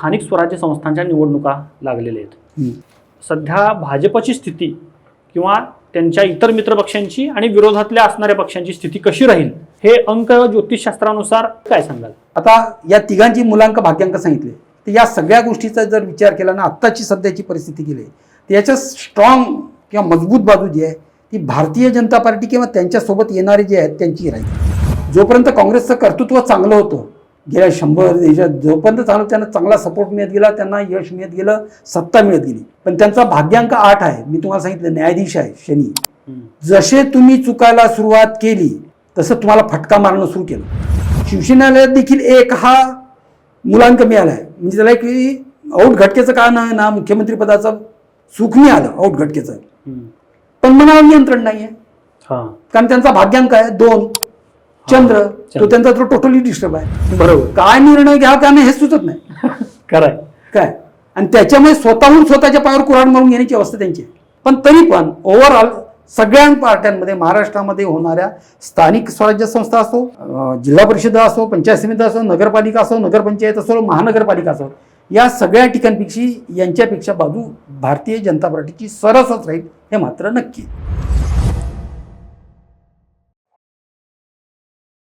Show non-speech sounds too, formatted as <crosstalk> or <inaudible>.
स्थानिक स्वराज्य संस्थांच्या निवडणुका लागलेल्या आहेत. सध्या भाजपची स्थिती किंवा त्यांच्या इतर मित्र पक्षांची आणि विरोधातल्या असणाऱ्या पक्षांची स्थिती कशी राहील हे अंक ज्योतिषशास्त्रानुसार काय सांगाल? आता या तिघांची मुलांक भाग्यांक सांगितले. तर या सगळ्या गोष्टीचा जर विचार केला ना आत्ताची सध्याची परिस्थिती केली तर याच्या स्ट्रॉंग किंवा मजबूत बाजू जी आहे ती भारतीय जनता पार्टी किंवा त्यांच्यासोबत येणारे जे आहेत त्यांची राहील. जोपर्यंत काँग्रेसचं कर्तृत्व चांगलं होतं गेल्या शंभर देशात जोपर्यंत चांगलं त्यांना चांगला सपोर्ट मिळत गेला त्यांना यश मिळत गेलं सत्ता मिळत गेली. पण त्यांचा भाग्यांक आठ आहे. मी तुम्हाला सांगितलं न्यायाधीश आहे शनी. जसे तुम्ही चुकायला सुरुवात केली तसं तुम्हाला फटका मारणं सुरू केलं. शिवसेनेला देखील एक हा मुलांक मिळाला आहे. म्हणजे त्याला एक औट घटकेचं का ना ना मुख्यमंत्री पदाचं सुख नाही आलं औट घटकेचं. पण मनावर नियंत्रण नाही आहे हा. कारण त्यांचा भाग्यांक आहे दोन. चंद्र तो. त्यांचा तो टोटली डिस्टर्ब आहे बरोबर काय निर्णय घ्या का नाही हे सुचत नाही <laughs> खरंय काय आणि त्याच्यामुळे स्वतःहून स्वतःच्या पायावर कुऱ्हाड मारून घेण्याची अवस्था त्यांची आहे. पण तरी पण ओव्हरऑल सगळ्या पार्ट्यांमध्ये महाराष्ट्रामध्ये होणाऱ्या स्थानिक स्वराज्य संस्था असो जिल्हा परिषद असो पंचायत समिती असो नगरपालिका असो नगरपंचायत असो महानगरपालिका असो या सगळ्या ठिकाणपेक्षा यांच्यापेक्षा बाजू भारतीय जनता पार्टीची सरसच राहील हे मात्र नक्की.